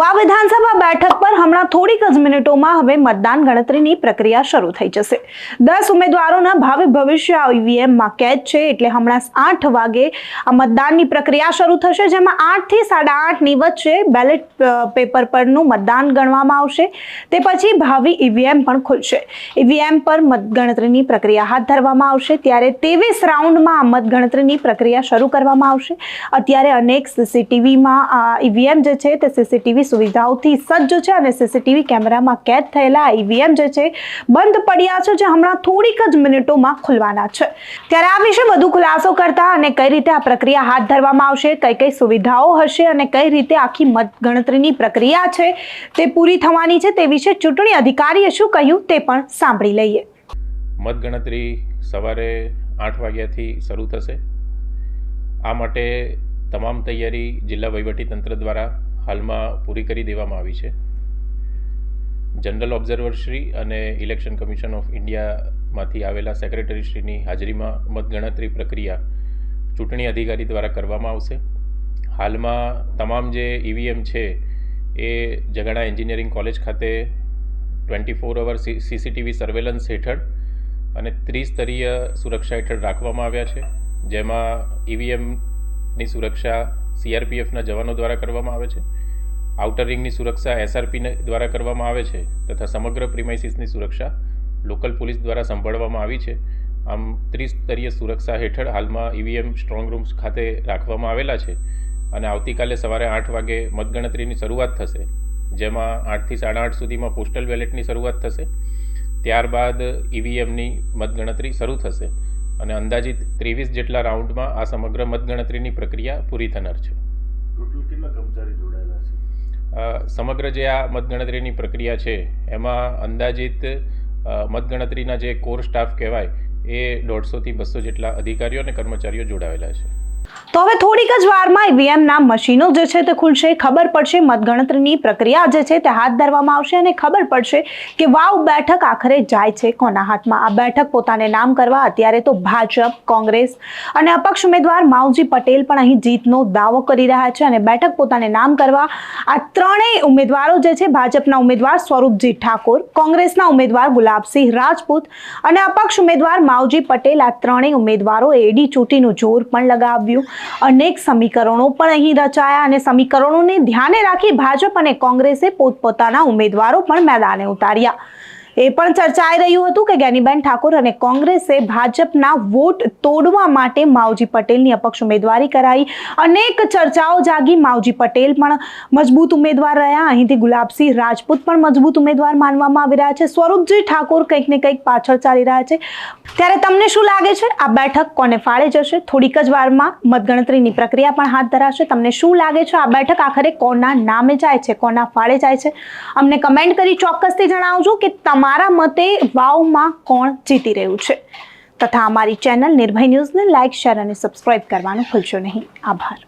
વા વિધાનસભા બેઠક પર થોડીક જ મિનિટોમાં હવે મતદાન ગણતરીની પ્રક્રિયા શરૂ થઈ જશે. દસ ઉમેદવારોના ભાવિ ભવિષ્ય ઈવીએમમાં કેદ છે એટલે હમણાં આઠ વાગે આ મતદાનની પ્રક્રિયા શરૂ થશે, જેમાં આઠથી સાડા આઠની વચ્ચે બેલેટ પેપર પરનું મતદાન ગણવામાં આવશે. તે પછી ભાવિ ઈવીએમ પણ ખુલશે. ઈવીએમ પર મતગણતરીની પ્રક્રિયા હાથ ધરવામાં આવશે. ત્યારે ત્રેવીસ રાઉન્ડમાં આ મતગણતરીની પ્રક્રિયા શરૂ કરવામાં આવશે. અત્યારે અનેક સીસીટીવીમાં ઈવીએમ જે છે તે સીસીટીવી સુવિધાઓથી સજ્જ છે અને સીસીટીવી કેમેરામાં કેદ થયેલા ઈવીએમ જે છે, બંધ પડ્યા છે, જે હમણાં થોડીક જ મિનિટોમાં ખુલવાના છે. ત્યારે આ વિશે વધુ ખુલાસો કરતા અને કઈ રીતે આ પ્રક્રિયા હાથ ધરવામાં આવશે, કઈ કઈ સુવિધાઓ હશે અને કઈ રીતે આખી મતગણતરીની પ્રક્રિયા છે તે પૂરી થવાની છે તે વિશે ચૂંટણી અધિકારીએ શું કહ્યું તે પણ સાંભળી લઈએ. મતગણતરી સવારે આઠ વાગ્યાથી શરૂ થશે. આ માટે તમામ તૈયારી જિલ્લા વહીવટીતંત્ર દ્વારા હાલમાં પૂરી કરી દેવામાં આવી છે. જનરલ ઓબ્ઝર્વરશ્રી અને ઇલેક્શન કમિશન ઓફ ઇન્ડિયામાંથી આવેલા સેક્રેટરીશ્રીની હાજરીમાં મતગણતરી પ્રક્રિયા ચૂંટણી અધિકારી દ્વારા કરવામાં આવશે. હાલમાં તમામ જે ઈવીએમ છે એ જગાણા એન્જિનિયરિંગ કોલેજ ખાતે twenty four hour CCTV surveillance હેઠળ અને ત્રિસ્તરીય સુરક્ષા હેઠળ રાખવામાં આવ્યા છે. જેમાં ઈવીએમની સુરક્ષા સીઆરપીએફના જવાનો દ્વારા કરવામાં આવે છે. આઉટર રિંગની સુરક્ષા એસઆરપી દ્વારા કરવામાં આવે છે તથા સમગ્ર પ્રિમાઇસીસની સુરક્ષા લોકલ પોલીસ દ્વારા સંભાળવામાં આવી છે. આમ ત્રિસ્તરીય સુરક્ષા હેઠળ હાલમાં ઈવીએમ સ્ટ્રોંગ રૂમ્સ ખાતે રાખવામાં આવેલા છે અને આવતીકાલે સવારે આઠ વાગે મતગણતરીની શરૂઆત થશે, જેમાં આઠથી સાડા આઠ સુધીમાં પોસ્ટલ બેલેટની શરૂઆત થશે. ત્યારબાદ ઈવીએમની મતગણતરી શરૂ થશે અને અંદાજિત ત્રેવીસ જેટલા રાઉન્ડમાં આ સમગ્ર મતગણતરીની પ્રક્રિયા પૂરી થનાર છે. ટોટલ કેટલા કર્મચારી જોડાયેલા છે? સમગ્ર જે આ મતગણતરીની પ્રક્રિયા છે, એમાં અંદાજિત મતગણતરીના જે કોર સ્ટાફ કહેવાય, એ દોઢસોથી બસો જેટલા અધિકારીઓ અને કર્મચારીઓ જોડાયેલા છે. તો હવે થોડીક જ વારમાં ઈવીએમના મશીનો જે છે તે ખુલશે. ખબર પડશે મતગણતરીની પ્રક્રિયા જે છે તે હાથ ધરવામાં આવશે અને ખબર પડશે કે વાવ બેઠક આખરે જાય છે કોના હાથમાં. આ બેઠક પોતાને નામ કરવા અત્યારે તો ભાજપ, કોંગ્રેસ અને અપક્ષ ઉમેદવાર માવજી પટેલ પણ અહીં જીતનો દાવો કરી રહ્યા છે અને બેઠક પોતાને નામ કરવા આ ત્રણેય ઉમેદવારો જે છે ભાજપના ઉમેદવાર સ્વરૂપજી ઠાકોર, કોંગ્રેસના ઉમેદવાર ગુલાબસિંહ રાજપૂત અને અપક્ષ ઉમેદવાર માવજી પટેલ આ ત્રણેય ઉમેદવારો એડી ચૂંટીનું જોર પણ લગાવ્યું. અનેક સમીકરણો પણ અહીં રચાયા અને સમીકરણોને ધ્યાને રાખી ભાજપ અને કોંગ્રેસે પોતપોતાના ઉમેદવારો પણ મેદાને ઉતાર્યા. એ પણ ચર્ચાઈ રહ્યું હતું કે જ્ઞાનીબેન ઠાકોર અને કોંગ્રેસે ભાજપના વોટ તોડવા માટે માવજી પટેલની અપક્ષ ઉમેદવારી કરાઈ. અનેક ચર્ચાઓ જાગી. માવજી પટેલ પણ મજબૂત ઉમેદવાર રહ્યા. અહીંથી ગુલાબસિંહ રાજપૂત પણ મજબૂત ઉમેદવાર માનવામાં આવી રહ્યા છે. સ્વરૂપજી ઠાકોર કંઈક ને કંઈક પાછળ ચાલી રહ્યા છે. ત્યારે તમને શું લાગે છે? આ બેઠક કોને ફાળે જશે? થોડીક જ વારમાં મતગણતરીની પ્રક્રિયા પણ હાથ ધરાશે. તમને શું લાગે છે? આ બેઠક આખરે કોના નામે જાય છે? કોના ફાળે જાય છે? અમને કમેન્ટ કરી ચોક્કસથી જણાવજો કે તમારા મતે વાવમાં કોણ જીતી રહ્યું છે? તથા અમારી ચેનલ નિર્ભય ન્યૂઝને લાઇક શેર અને સબસ્ક્રાઇબ કરવાનું ભૂલશો નહીં. આભાર.